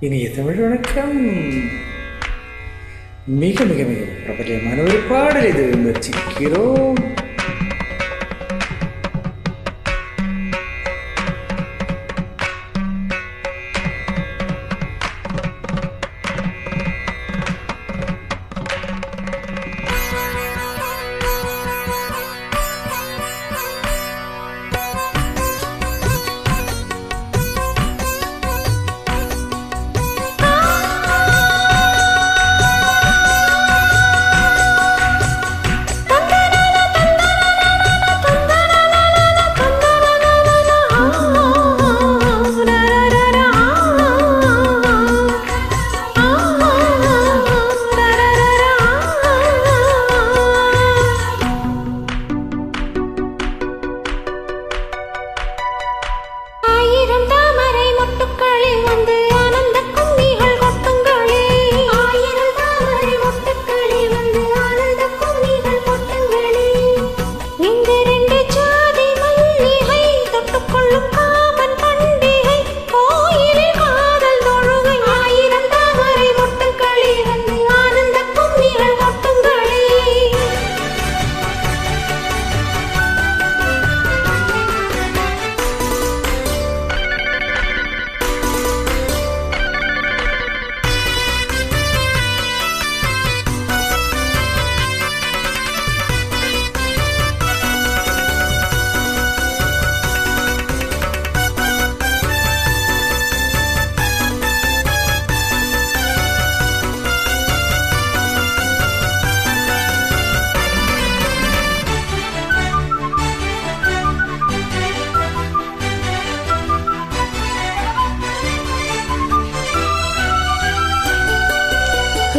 இனிய தமிழ் வணக்கம். மிக மிக மிக பிரபலமான ஒரு பாடலை இது முயற்சிக்கிறோம்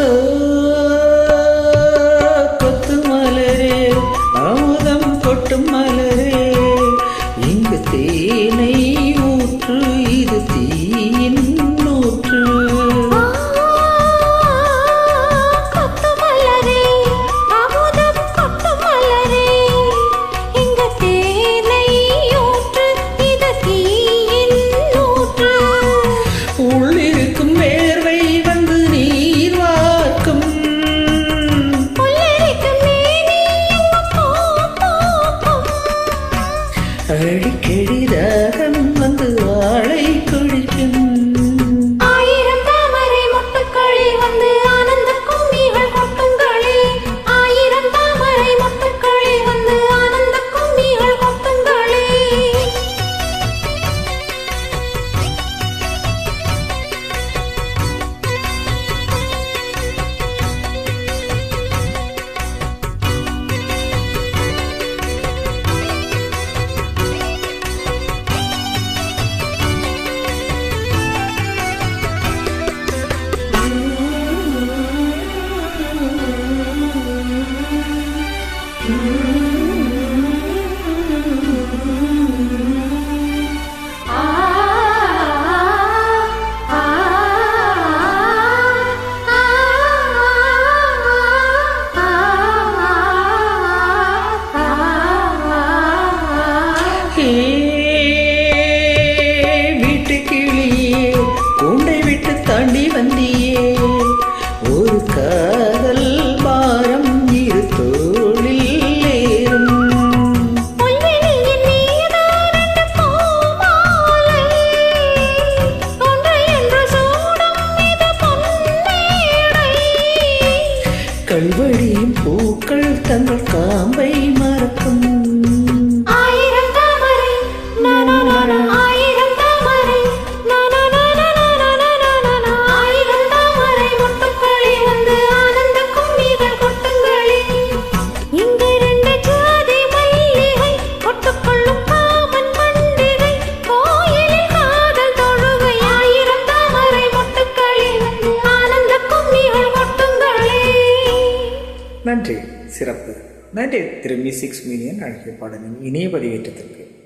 Oh. அடிக்கடி ராகம் வீட்டு கிளியே கூண்டை விட்டு தாண்டி வந்தியே. ஒரு காதல் பாரம் இரு தோளில் ஏறும். கல்வழியும் பூக்கள் தங்கள் காம்பை மற நன்றி சிறப்பு. நன்றி திரு மியூசிக்ஸ் மீனியன் அழகிய பாடலின் இணைய பதிவேற்றத்திற்கு.